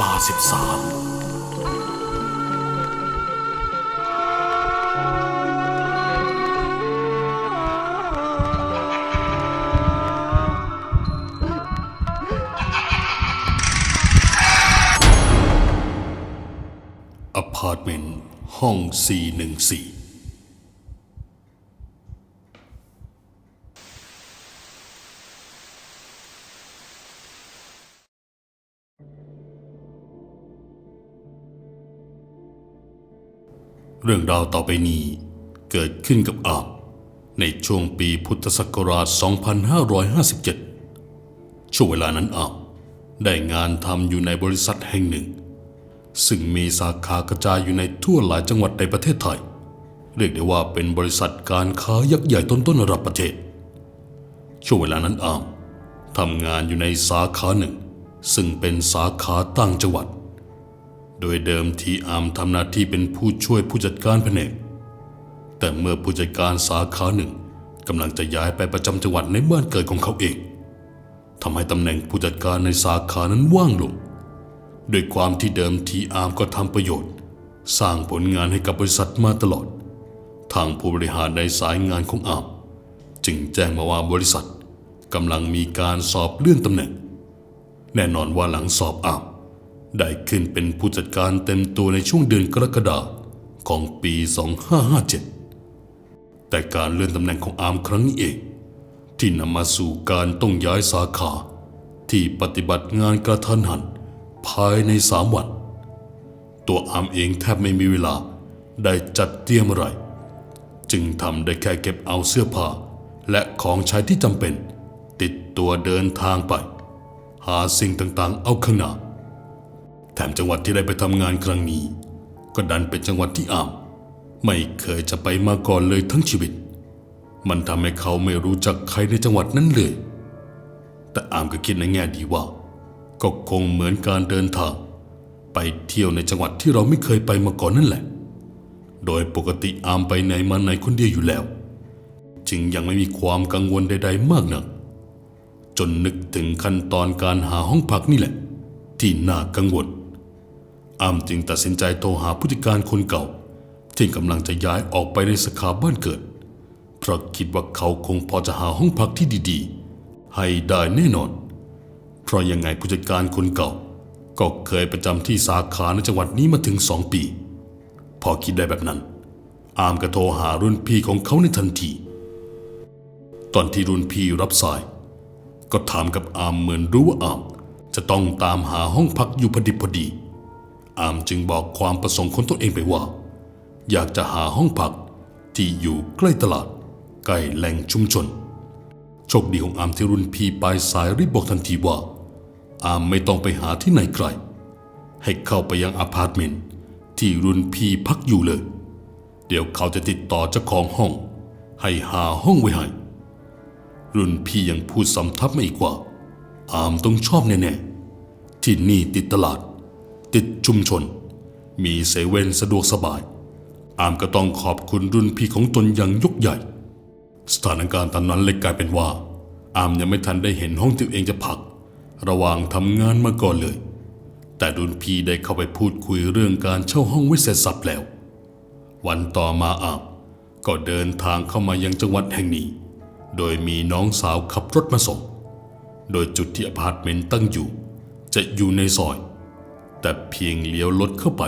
ลาสิบสามอพาร์ตเมนต์ห้อง 414 เรื่องราวต่อไปนี้เกิดขึ้นกับอาบในช่วงปีพุทธศักราช 2557 ช่วงเวลานั้นอาบได้งานทำอยู่ในบริษัทแห่งหนึ่ง ซึ่งมีสาขากระจายอยู่ในทั่วหลายจังหวัดในประเทศไทย เรียกได้ว่าเป็นบริษัทการค้ายักษ์ใหญ่ต้นๆระดับประเทศ ช่วงเวลานั้นอามทำงานอยู่ในสาขาหนึ่ง ซึ่งเป็นสาขาตั้งจังหวัด โดยเดิมทีอามทำหน้าที่เป็นผู้ช่วยผู้จัดการแผนก แต่เมื่อผู้จัดการสาขาหนึ่งกำลังจะย้ายไปประจำจังหวัดในบ้านเกิดของเขาเองทำให้ตำแหน่งผู้จัดการในสาขานั้นว่างลงด้วยความที่เดิมทีอามก็ทำประโยชน์ สร้างผลงานให้กับบริษัทมาตลอด ทางผู้บริหารในสายงานของอาม จึงแจ้งมาว่าบริษัทกำลังมีการสอบเลื่อนตำแหน่ง แน่นอนว่าหลังสอบอาม ได้ขึ้นเป็นผู้จัดการเต็มตัวในช่วงเดือนกรกฎาคมของปี 2557 แต่การเลื่อนตำแหน่งของอาร์มครั้งนี้เอง ที่นำมาสู่การต้องย้ายสาขา ที่ปฏิบัติงานกระทันหัน ภายในสามวัน ตัวอาร์มเองแทบไม่มีเวลาได้จัดเตรียมอะไร จึงทำได้แค่เก็บเอาเสื้อผ้า และของใช้ที่จำเป็น ติดตัวเดินทางไป หาสิ่งต่างๆเอาข้างหน้า แถมจังหวัดที่ได้ไปทำงานครั้งนี้ ก็ดันเป็นจังหวัดที่อาร์มไม่เคยจะไปมาก่อนเลยทั้งชีวิต มันทำให้เขาไม่รู้จักใครในจังหวัดนั้นเลย แต่อามก็คิดในแง่ดีว่า ก็คงเหมือนการเดินทาง ไปเที่ยวในจังหวัดที่เราไม่เคยไปมาก่อนนั่นแหละ โดยปกติอามไปไหนมาไหนคนเดียวอยู่แล้ว จึงยังไม่มีความกังวลใด ๆ มากนัก จนนึกถึงขั้นตอนการหาห้องพักนี่แหละ ที่น่ากังวล อามจึงตัดสินใจโทรหาผู้จัดการคนเก่า ที่กำลังจะย้ายออกไปในสาขาบ้านเกิด เพราะคิดว่าเขาคงพอจะหาห้องพักที่ดีๆ ให้ได้แน่นอน เพราะยังไงผู้จัดการคนเก่า ก็เคยประจำที่สาขาในจังหวัดนี้มาถึงสองปี พอคิดได้แบบนั้น อามก็โทรหารุ่นพี่ของเขาในทันที ตอนที่รุ่นพี่รับสาย ก็ถามกับอามเหมือนรู้ว่าอามจะต้องตามหาห้องพักอยู่พอดีพอดี อามจึงบอกความประสงค์ของตนเองไปว่า อยากจะหาห้องพักที่อยู่ใกล้ตลาด ใกล้แหล่งชุมชน โชคดีของอามที่รุ่นพี่ปลายสายรีบบอกทันทีว่า อามไม่ต้องไปหาที่ไหนไกล ให้เข้าไปยังอพาร์ตเมนต์ที่รุ่นพี่พักอยู่เลย เดี๋ยวเขาจะติดต่อเจ้าของห้อง ให้หาห้องไว้ให้รุ่นพี่ยังพูดสำทับมาอีกว่า อามต้องชอบแน่ๆที่นี่ติดตลาด ติดชุมชน มีเซเว่นสะดวกสบาย อามก็ต้องขอบคุณรุ่นพี่ของตนอย่างยกใหญ่ สถานการณ์ตอนนั้นเลยกลายเป็นว่า อามยังไม่ทันได้เห็นห้องที่ตัวเองจะพัก ระหว่างทำงานมาก่อนเลย แต่รุ่นพี่ได้เข้าไปพูดคุยเรื่องการเช่าห้องไว้เสร็จสับแล้ว วันต่อมาอามก็เดินทางเข้ามายังจังหวัดแห่งนี้ โดยมีน้องสาวขับรถมาส่ง โดยจุดที่อพาร์ตเมนต์ตั้งอยู่ จะอยู่ในซอย แต่เพียงเลี้ยวรถเข้าไป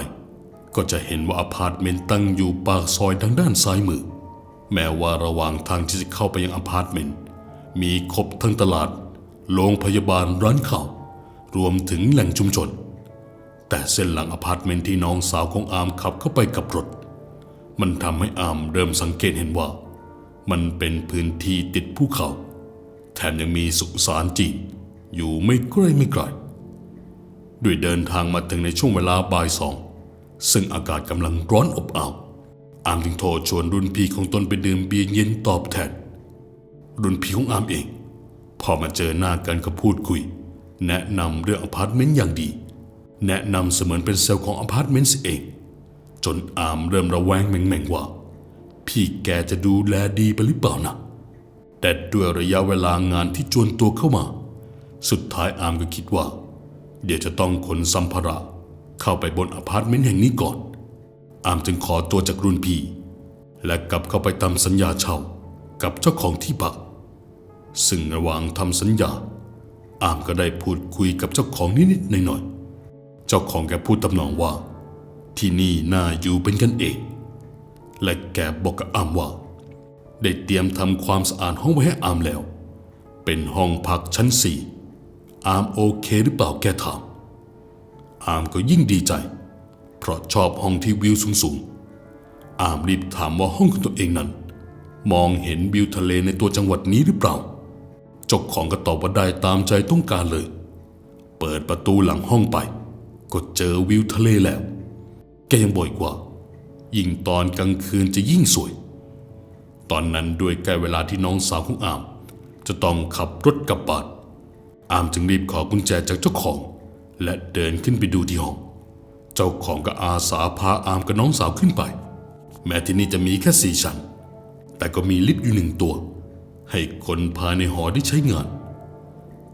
ก็จะเห็นว่าอพาร์ตเมนต์ตั้งอยู่ปากซอยทางด้านซ้ายมือ แม้ว่าระหว่างทางที่จะเข้าไปยังอพาร์ตเมนต์มีครบทั้งตลาด โรงพยาบาลร้านข้าวรวมถึงแหล่งชุมชน แต่เส้นหลังอพาร์ตเมนต์ที่น้องสาวของอามขับเข้าไปกับรถ มันทำให้อามเริ่มสังเกตเห็นว่า มันเป็นพื้นที่ติดภูเขา แถมยังมีสุสานจีนอยู่ไม่ใกล้ไม่ไกล ด้วยเดินทางมาถึงในช่วงเวลาบ่ายสองซึ่งอากาศกำลังร้อนอบอ้าวอามจึงโทรชวนรุ่นพี่ของตนไปดื่มเบียร์เย็นตอบแทน รุ่นพี่ของอามเอง พอมาเจอหน้ากันก็พูดคุย แนะนำเรื่องอพาร์ตเมนต์อย่างดี แนะนำเสมือนเป็นเซลล์ของอพาร์ตเมนต์เอง จนอามเริ่มระแวงแม่งๆว่า พี่แกจะดูแลดีไปหรือเปล่านะแต่ด้วยระยะเวลางานที่จวนตัวเข้ามา สุดท้ายอามก็คิดว่า เดี๋ยวจะต้องขนสัมภาระเข้าไปบนอพาร์ตเมนต์แห่งนี้ก่อน อามจึงขอตัวจากรุ่นพี่ และกลับเข้าไปตามสัญญาเช่ากับเจ้าของที่พัก ซึ่งระหว่างทำสัญญา อามก็ได้พูดคุยกับเจ้าของนิดๆหน่อยๆ เจ้าของแกพูดตำนองว่า ที่นี่น่าอยู่เป็นกันเอง และแกบอกกับอามว่า ได้เตรียมทำความสะอาดห้องไว้ให้อามแล้ว เป็นห้องพักชั้นสี่ อามโอเคหรือเปล่าแกถาม อามก็ยิ่งดีใจ เพราะชอบห้องที่วิวสูงๆ อามรีบถามว่าห้องของตัวเองนั้น มองเห็นวิวทะเลในตัวจังหวัดนี้หรือเปล่าเจ้าของก็ตอบว่าได้ตามใจต้องการเลย เปิดประตูหลังห้องไป ก็เจอวิวทะเลแล้ว แกยังบ่อยกว่า ยิ่งตอนกลางคืนจะยิ่งสวย ตอนนั้นด้วยใกล้เวลาที่น้องสาวของอาม จะต้องขับรถกลับบ้าน อามจึงรีบขอกุญแจจากเจ้าของ และเดินขึ้นไปดูที่ห้อง เจ้าของก็อาสาพาอามกับน้องสาวขึ้นไป แม้ที่นี่จะมีแค่สี่ชั้น แต่ก็มีลิฟต์อยู่หนึ่งตัว ให้คนภายในหอได้ใช้งาน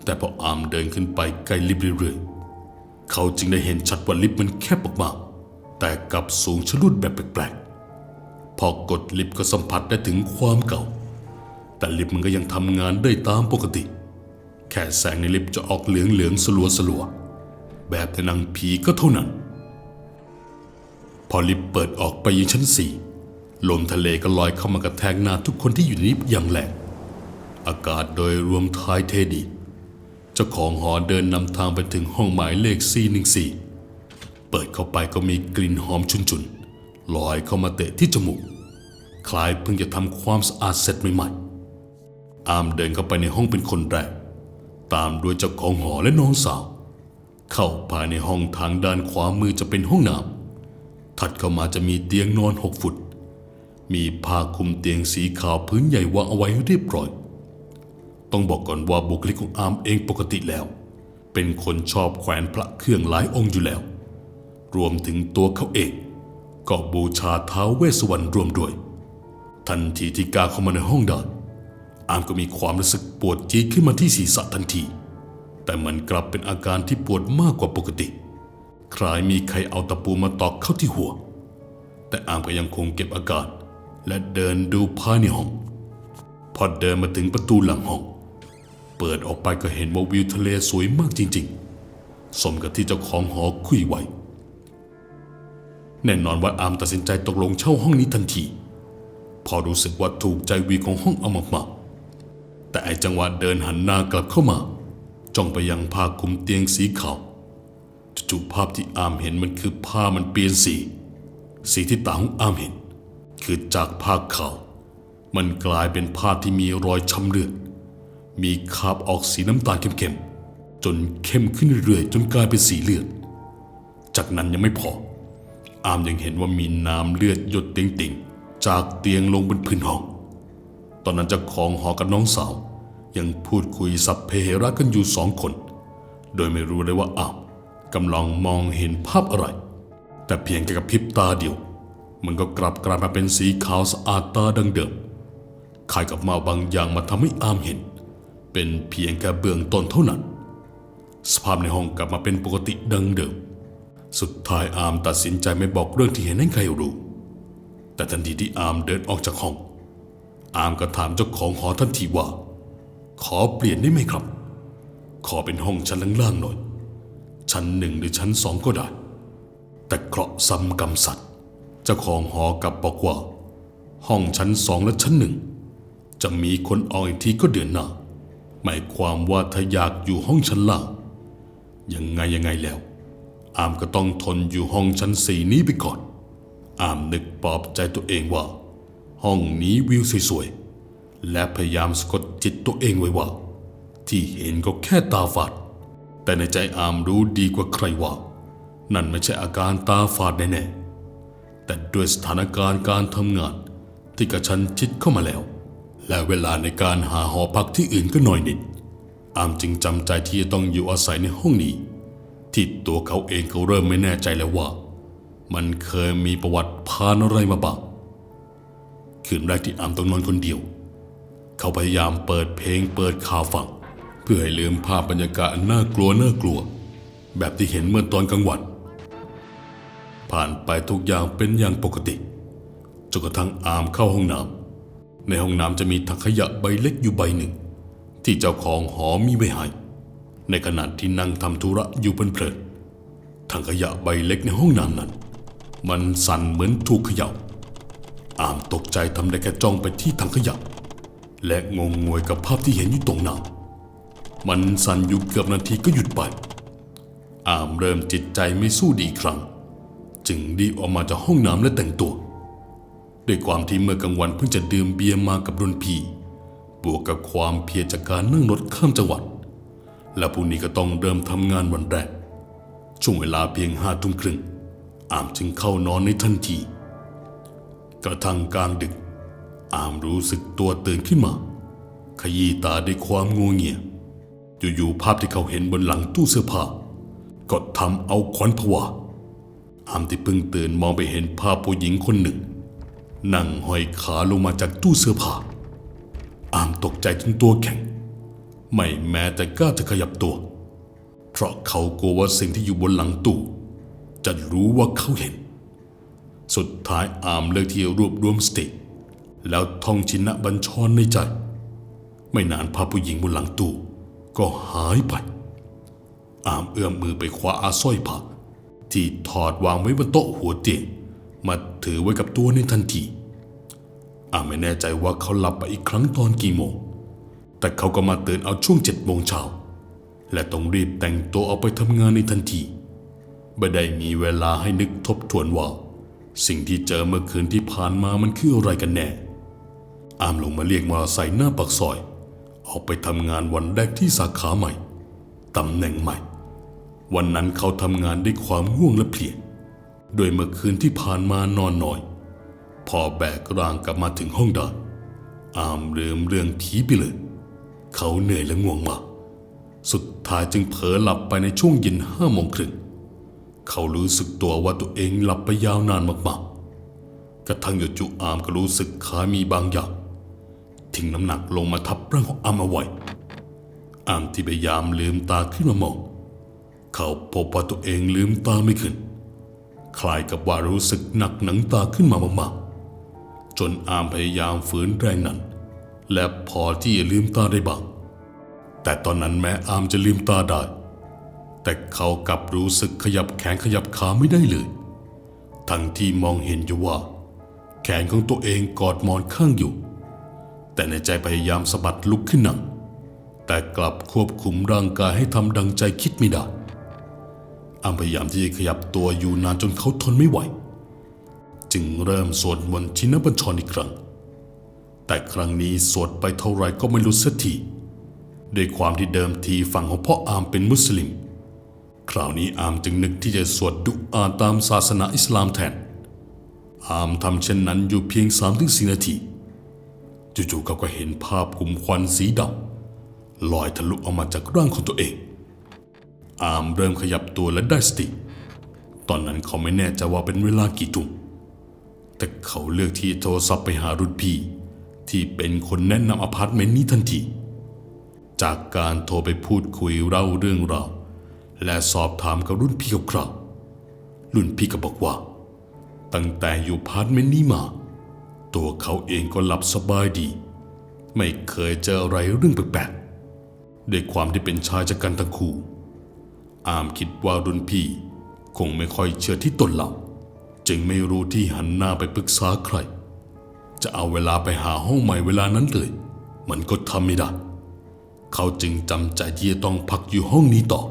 แต่พออามเดินขึ้นไปใกล้ลิฟต์เรื่อยๆ เขาจึงได้เห็นชัดว่าลิฟต์มันแคบมากๆแต่กลับสูงชะลุดแบบแปลกๆ พอกดลิฟต์ก็สัมผัสได้ถึงความเก่า แต่ลิฟต์มันก็ยังทำงานได้ตามปกติแค่แสงในลิฟต์จะออกเหลืองเหลืองสลัวสลัวแบบในหนังผีก็เท่านั้น พอลิฟต์เปิดออกไปยังชั้นสี่ลมทะเลก็ลอยเข้ามากระแทกหน้าทุกคนที่อยู่ในลิฟต์อย่างแรงอากาศโดยรวมท้ายเทดีเจ้าของหอเดินนำทางไปถึงห้องหมายเลข 414 เปิดเข้าไปก็มีกลิ่นหอมชุนๆลอยเข้ามาเตะที่จมูก คล้ายเพิ่งจะทำความสะอาดเสร็จใหม่ๆ อามเดินเข้าไปในห้องเป็นคนแรก ตามด้วยเจ้าของหอและน้องสาว เข้าภายในห้องทางด้านขวามือจะเป็นห้องน้ำถัดเข้ามาจะมีเตียงนอนหกฟุต มีผ้าคลุมเตียงสีขาวพื้นใหญ่วางเอาไว้เรียบร้อย ต้องบอกก่อนว่าบุคลิกของอามเองปกติแล้ว เป็นคนชอบแขวนพระเครื่องหลายองค์อยู่แล้ว รวมถึงตัวเขาเอง ก็บูชาท้าวเวสสวรรณรวมด้วย ทันทีที่กาเข้ามาในห้องได้ อามก็มีความรู้สึกปวดจี๊ดขึ้นมาที่ศีรษะทันที แต่มันกลับเป็นอาการที่ปวดมากกว่าปกติ คล้ายมีใครเอาตะปูมาตอกเข้าที่หัว แต่อามก็ยังคงเก็บอาการและเดินดูภายในห้อง พอเดินมาถึงประตูหลังห้อง เปิดออกไปก็เห็นว่าวิวทะเลสวยมากจริง ๆ สมกับที่เจ้าของหอคุยไว้แน่นอนว่าอามตัดสินใจตกลงเช่าห้องนี้ทันที พอรู้สึกว่าถูกใจวิวของห้องเอามาก แต่ไอจังหวะเดินหันหน้ากลับเข้ามา จ้องไปยังผ้าคลุมเตียงสีขาวจู่ๆภาพที่อามเห็นมันคือผ้ามันเปลี่ยนสี สีที่ตาของอามเห็น คือจากผ้าขาวมันกลายเป็นผ้าที่มีรอยช้ำเลือด มีคราบออกสีน้ำตาลเข้มๆ จนเข้มขึ้นเรื่อยๆ จนกลายเป็นสีเลือด จากนั้นยังไม่พอ อามยังเห็นว่ามีน้ำเลือดหยดติ่งๆ จากเตียงลงบนพื้นห้อง ตอนนั้นเจ้าของหอกับน้องสาว ยังพูดคุยสับเพระกันอยู่สองคน โดยไม่รู้เลยว่าอ้ามกำลังมองเห็นภาพอะไร แต่เพียงแค่กับพริบตาเดียว มันก็กลับกลายมาเป็นสีขาวสะอาดตาดังเดิมคล้ายกับมาบางอย่างมาทำให้อามเห็น เป็นเพียงแค่เบื้องต้นเท่านั้น สภาพในห้องกลับมาเป็นปกติดังเดิม สุดท้ายอามตัดสินใจไม่บอกเรื่องที่เห็นให้ใครรู้ แต่ทันทีที่อามเดินออกจากห้อง อามก็ถามเจ้าของหอทันทีว่า ขอเปลี่ยนได้ไหมครับ ขอเป็นห้องชั้นล่างๆหน่อย ชั้นหนึ่งหรือชั้นสองก็ได้ แต่เคราะห์ซ้ำกรรมสัตว์เจ้าของหอกลับบอกว่า ห้องชั้นสองและชั้นหนึ่งจะมีคนออกอีกทีก็เดือนหน้าหมายความว่าถ้าอยากอยู่ห้องชั้นล่างยังไงยังไงแล้ว อามก็ต้องทนอยู่ห้องชั้นสี่นี้ไปก่อน อามนึกปลอบใจตัวเองว่า ห้องนี้วิวสวยๆ และพยายามสะกดจิตตัวเองไว้ว่า ที่เห็นก็แค่ตาฝาด แต่ในใจอามรู้ดีกว่าใครว่า นั่นไม่ใช่อาการตาฝาดแน่ๆแต่ด้วยสถานการณ์การทำงานที่กระชั้นชิดเข้ามาแล้ว และเวลาในการหาหอพักที่อื่นก็หน่อยนิด อามจึงจำใจที่จะต้องอยู่อาศัยในห้องนี้ ที่ตัวเขาเองเขาเริ่มไม่แน่ใจแล้วว่า มันเคยมีประวัติผ่านอะไรมาบ้างคืนแรกที่อามต้องนอนคนเดียว เขาพยายามเปิดเพลงเปิดข่าวฟัง เพื่อให้ลืมภาพบรรยากาศน่ากลัวน่ากลัว แบบที่เห็นเมื่อตอนกลางวัน ผ่านไปทุกอย่างเป็นอย่างปกติจนกระทั่งอามเข้าห้องน้ำในห้องน้ำจะมีถังขยะใบเล็กอยู่ใบหนึ่ง ที่เจ้าของหอมีไว้ให้ในขณะที่นั่งทำธุระอยู่เพลินๆถังขยะใบเล็กในห้องน้ำนั้น มันสั่นเหมือนถูกเขย่าอามตกใจทำได้แค่จ้องไปที่ถังขยะ และงงงวยกับภาพที่เห็นอยู่ตรงหน้ามันสั่นอยู่เกือบนาทีก็หยุดไป อามเริ่มจิตใจไม่สู้ดีอีกครั้ง จึงรีออกมาจากห้องน้ำและแต่งตัว ด้วยความที่เมื่อกลางวันเพิ่งจะดื่มเบียร์มากับรุ่นพี่ บวกกับความเพียรจากการนั่งรถข้ามจังหวัด และพรุ่งนี้ก็ต้องเริ่มทำงานวันแรก ช่วงเวลาเพียงห้าทุ่มครึ่ง อามจึงเข้านอนในทันที กระทั่งกลางดึก อามรู้สึกตัวตื่นขึ้นมา ขยี้ตาด้วยความงัวเงียอยู่ๆภาพที่เขาเห็นบนหลังตู้เสื้อผ้าก็ทำเอาขวัญผวาอามที่เพิ่งตื่นมองไปเห็นภาพผู้หญิงคนหนึ่ง นั่งห้อยขาลงมาจากตู้เสื้อผ้าอามตกใจจนตัวแข็ง ไม่แม้แต่กล้าจะขยับตัว เพราะเขากลัวว่าสิ่งที่อยู่บนหลังตู้ จะรู้ว่าเขาเห็น สุดท้ายอามเลือกที่จะรวบรวมสติ แล้วท่องชินะบัญชรในใจ ไม่นานภาผู้หญิงบนหลังตู้ก็หายไป อามเอื้อมมือไปคว้าอาสร้อยผ้าที่ถอดวางไว้บนโต๊ะหัวเตียงมาถือไว้กับตัวในทันที อามไม่แน่ใจว่าเขาหลับไปอีกครั้งตอนกี่โมง แต่เขาก็มาตื่นเอาช่วงเจ็ดโมงเช้า และต้องรีบแต่งตัวเอาไปทำงานในทันที ไม่ได้มีเวลาให้นึกทบทวนว่า สิ่งที่เจอเมื่อคืนที่ผ่านมามันคืออะไรกันแน่ อามลงมาเรียกมอเตอร์ไซค์หน้าปากซอย ออกไปทำงานวันแรกที่สาขาใหม่ตำแหน่งใหม่ วันนั้นเขาทำงานด้วยความง่วงและเพลีย โดยเมื่อคืนที่ผ่านมานอนน้อย พอแบกร่างกลับมาถึงห้องด้อามลืมเรื่องผีไปเลย เขาเหนื่อยและง่วงมาก สุดท้ายจึงเผลอหลับไปในช่วงเย็นห้าโมงครึ่ง เขารู้สึกตัวว่าตัวเองหลับไปยาวนานมากๆกระทั่งจู่ๆอามก็รู้สึกขามีบางอย่าง ทิ้งน้ำหนักลงมาทับร่างของอามเอาไว้อามที่พยายามลืมตาขึ้นมามอง เขาพบว่าตัวเองลืมตาไม่ขึ้น คล้ายกับว่ารู้สึกหนักหนังตาขึ้นมามากๆ จนอามพยายามฝืนแรงนั้น และพอที่จะลืมตาได้บ้าง แต่ตอนนั้นแม้อามจะลืมตาได้ แต่เขากลับรู้สึกขยับแขนขยับขาไม่ได้เลย ทั้งที่มองเห็นอยู่ว่า แขนของตัวเองกอดหมอนข้างอยู่ แต่ในใจพยายามสะบัดลุกขึ้นนั่ง แต่กลับควบคุมร่างกายให้ทำดังใจคิดไม่ได้อามพยายามที่จะขยับตัวอยู่นานจนเขาทนไม่ไหว จึงเริ่มสวดมนต์ชินบัญชรอีกครั้ง แต่ครั้งนี้สวดไปเท่าไรก็ไม่รู้สักทีด้วยความที่เดิมทีฝั่งของพ่ออามเป็นมุสลิม คราวนี้อามจึงนึกที่จะสวดดุอาตามศาสนาอิสลามแทนอามทำเช่นนั้นอยู่เพียงสามถึงสี่นาที จู่ๆเขาก็เห็นภาพกลุ่มควันสีดำลอยทะลุออกมาจากร่างของตัวเอง อามเริ่มขยับตัวและได้สติ ตอนนั้นเขาไม่แน่ใจว่าเป็นเวลากี่ทุ่มแต่เขาเลือกที่โทรศัพท์ไปหารุ่นพี่ ที่เป็นคนแนะนำอพาร์ตเมนต์นี้ทันที จากการโทรไปพูดคุยเล่าเรื่องราวและสอบถามกับรุ่นพี่คร่าวๆรุ่นพี่ก็บอกว่า ตั้งแต่อยู่อพาร์ตเมนต์นี้มา ตัวเขาเองก็หลับสบายดี ไม่เคยเจออะไรเรื่องแปลกๆด้วยความที่เป็นชายจากกันทั้งคู่ อามคิดว่ารุ่นพี่ คงไม่ค่อยเชื่อที่ตนเราจึงไม่รู้ที่หันหน้าไปปรึกษาใคร จะเอาเวลาไปหาห้องใหม่เวลานั้นเลย มันก็ทำไม่ได้ เขาจึงจำใจที่จะต้องพักอยู่ห้องนี้ต่อ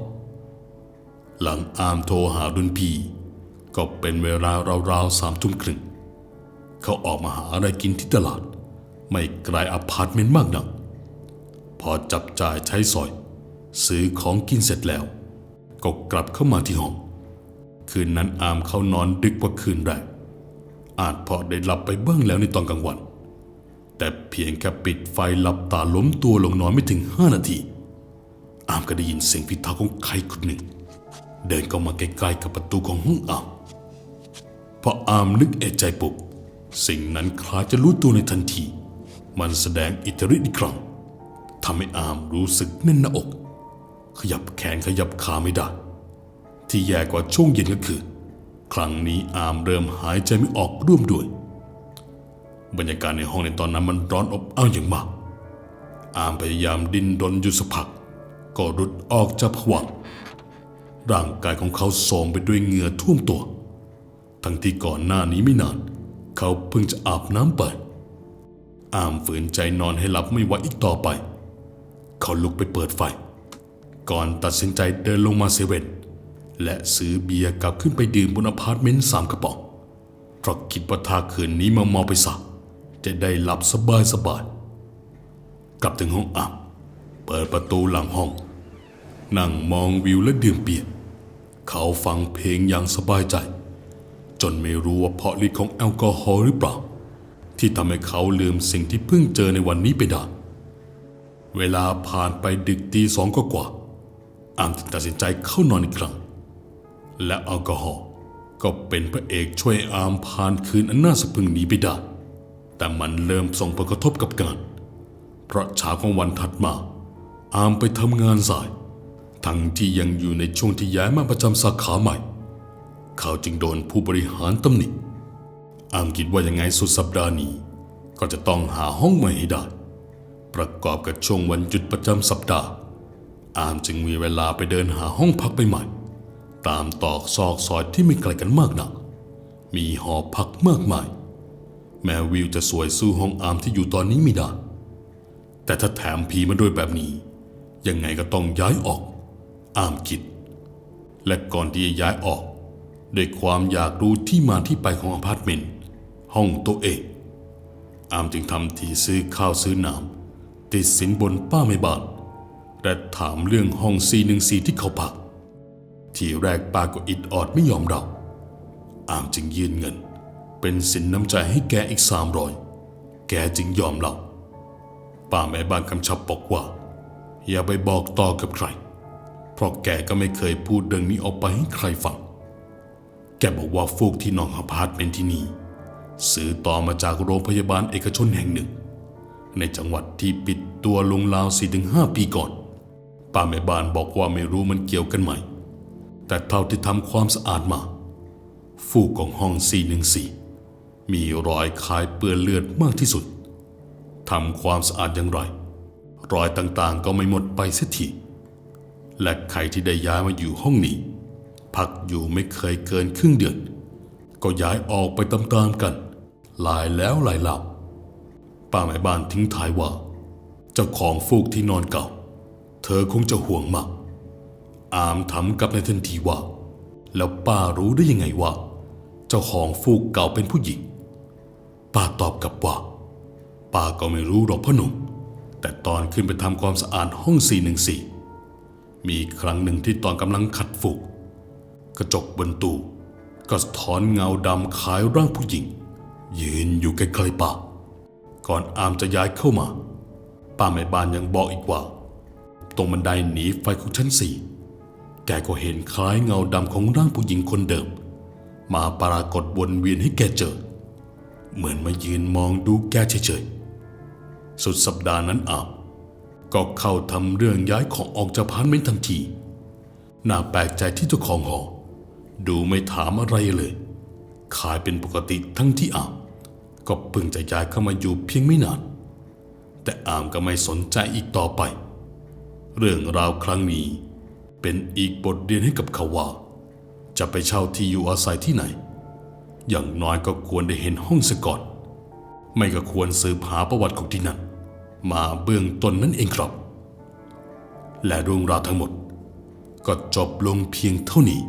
หลังอามโทรหารุ่นพี่ ก็เป็นเวลาราวๆสามทุ่มครึ่ง เขาออกมาหาอะไรกินที่ตลาด ไม่ไกลอพาร์ตเมนต์มากนัก พอจับจ่ายใช้สอย ซื้อของกินเสร็จแล้ว ก็กลับเข้ามาที่ห้อง คืนนั้นอามเขานอนดึกกว่าคืนแรกอาจพราะได้หลับไปบ้างแล้วในตอนกลางวัน แต่เพียงแค่ปิดไฟหลับตาล้มตัวลงนอนไม่ถึงห้านาที อามก็ได้ยินเสียงพิเท้าของใครคนหนึ่ง เดินเข้ามาใกล้ๆกับประตูของห้องอามพออามนึกเอะใจปุ๊บ สิ่งนั้นคล้ายจะรู้ตัวในทันที มันแสดงอิทธิฤทธิ์อีกครั้งทำให้อามรู้สึกแน่นหน้าอก ขยับแขนขยับขาไม่ได้ ที่แย่กว่าช่วงเย็นก็คือ ครั้งนี้อามเริ่มหายใจไม่ออกร่วมด้วย บรรยากาศในห้องในตอนนั้นมันร้อนอบอ้าวอย่างมาก อามพยายามดิ้นรนอยู่สักพัก ก็รุดออกจากผวังร่างกายของเขาโทมไปด้วยเหงื่อท่วมตัว ทั้งที่ก่อนหน้านี้ไม่นาน เขาเพิ่งจะอาบน้ำไป อามฝืนใจนอนให้หลับไม่ไหวอีกต่อไป เขาลุกไปเปิดไฟ ก่อนตัดสินใจเดินลงมาเซเว่นและซื้อเบียร์กลับขึ้นไปดื่มบนอพาร์ตเมนต์สามกระป๋องเพราะคิดว่าถ้าคืนนี้มาเมาไปสักจะได้หลับสบายสบายๆกลับถึงห้องอาบเปิดประตูหลังห้อง นั่งมองวิวและดื่มเบียร์เขาฟังเพลงอย่างสบายใจ จนไม่รู้ว่าเพราะฤทธิ์ของแอลกอฮอล์หรือเปล่า ที่ทำให้เขาลืมสิ่งที่เพิ่งเจอในวันนี้ไปได้ เวลาผ่านไปดึกตีสองก็กว่าอามจึงตัดสินใจเข้านอนอีกครั้ง และแอลกอฮอล์ก็เป็นพระเอกช่วยอามผ่านคืนอันน่าสะพึงนี้ไปได้ แต่มันเริ่มส่งผลกระทบกับงาน เพราะเช้าของวันถัดมา อามไปทำงานสาย ทั้งที่ยังอยู่ในช่วงที่ย้ายมาประจำสาขาใหม่ เขาจึงโดนผู้บริหารตำหนิอามคิดว่ายังไงสุดสัปดาห์นี้ ก็จะต้องหาห้องใหม่ให้ได้ ประกอบกับช่วงวันหยุดประจำสัปดาห์ อามจึงมีเวลาไปเดินหาห้องพักใหม่ตามตอกซอกซอยที่ไม่ไกลกันมากนัก มีหอพักมากมาย แม้วิวจะสวยสู้ห้องอามที่อยู่ตอนนี้ไม่ได้ แต่ถ้าแถมผีมาด้วยแบบนี้ ยังไงก็ต้องย้ายออก อามคิด และก่อนที่จะย้ายออก ด้วยความอยากรู้ที่มาที่ไปของอพาร์ตเมนต์ห้องตัวเอง อามจึงทำทีซื้อข้าวซื้อน้ำติดสินบนป้าไม่บ้านและถามเรื่องห้อง414ที่เขาพัก ทีแรกป้าก็อิดออดไม่ยอมรับอามจึงยื่นเงิน เป็นสินน้ำใจให้แกอีกสามร้อยแกจึงยอมรับป้าแม่บ้านคำชับบอกว่า อย่าไปบอกต่อกับใคร เพราะแกก็ไม่เคยพูดเรื่องนี้ออกไปให้ใครฟัง แกบอกว่าฟูกที่นอนอพาร์ตเมนต์ที่นี่ ซื้อต่อมาจากโรงพยาบาลเอกชนแห่งหนึ่ง ในจังหวัดที่ปิดตัวลงราว4-5ปีก่อน ป้าแม่บ้านบอกว่าไม่รู้มันเกี่ยวกันไหม แต่เท่าที่ทำความสะอาดมา ฟูกของห้อง 414 มีรอยคล้ายเปื้อนเลือดมากที่สุดทำความสะอาดอย่างไร รอยต่างๆก็ไม่หมดไปเสียทีและใครที่ได้ย้ายมาอยู่ห้องนี้ พักอยู่ไม่เคยเกินครึ่งเดือน ก็ย้ายออกไปตามๆกัน หลายแล้วหลายเล่าป้าแม่บ้านทิ้งท้ายว่า เจ้าของฟูกที่นอนเก่า เธอคงจะห่วงมาก อามถามกลับในทันทีว่า แล้วป้ารู้ได้ยังไงว่า เจ้าของฟูกเก่าเป็นผู้หญิง ป้าตอบกลับว่า ป้าก็ไม่รู้หรอกพ่อหนุ่มแต่ตอนขึ้นไปทำความสะอาดห้อง 414 มีครั้งหนึ่งที่ตอนกำลังขัดฟูก กระจกบนตู้ก็สะท้อนเงาดำคล้ายร่างผู้หญิง ยืนอยู่ใกล้ๆป้าก่อนอามจะย้ายเข้ามา ป้าแม่บ้านยังบอกอีกว่า ตรงบันไดหนีไฟของชั้นสี่แกก็เห็นคล้ายเงาดำของร่างผู้หญิงคนเดิม มาปรากฏวนเวียนให้แกเจอ เหมือนมายืนมองดูแกเฉยๆ สุดสัปดาห์นั้นอามก็เข้าทำเรื่องย้ายของออกจากพาร์ทเมนต์ทันที น่าแปลกใจที่เจ้าของหอ ดูไม่ถามอะไรเลย ขายเป็นปกติทั้งที่อามก็เพิ่งจะย้ายเข้ามาอยู่เพียงไม่นาน แต่อามก็ไม่สนใจอีกต่อไป เรื่องราวครั้งนี้เป็นอีกบทเรียนให้กับเขาว่า จะไปเช่าที่อยู่อาศัยที่ไหน อย่างน้อยก็ควรได้เห็นห้องซะก่อน ไม่ก็ควรสืบหาประวัติของที่นั่น มาเบื้องต้นนั่นเองครับ และเรื่องราวทั้งหมด ก็จบลงเพียงเท่านี้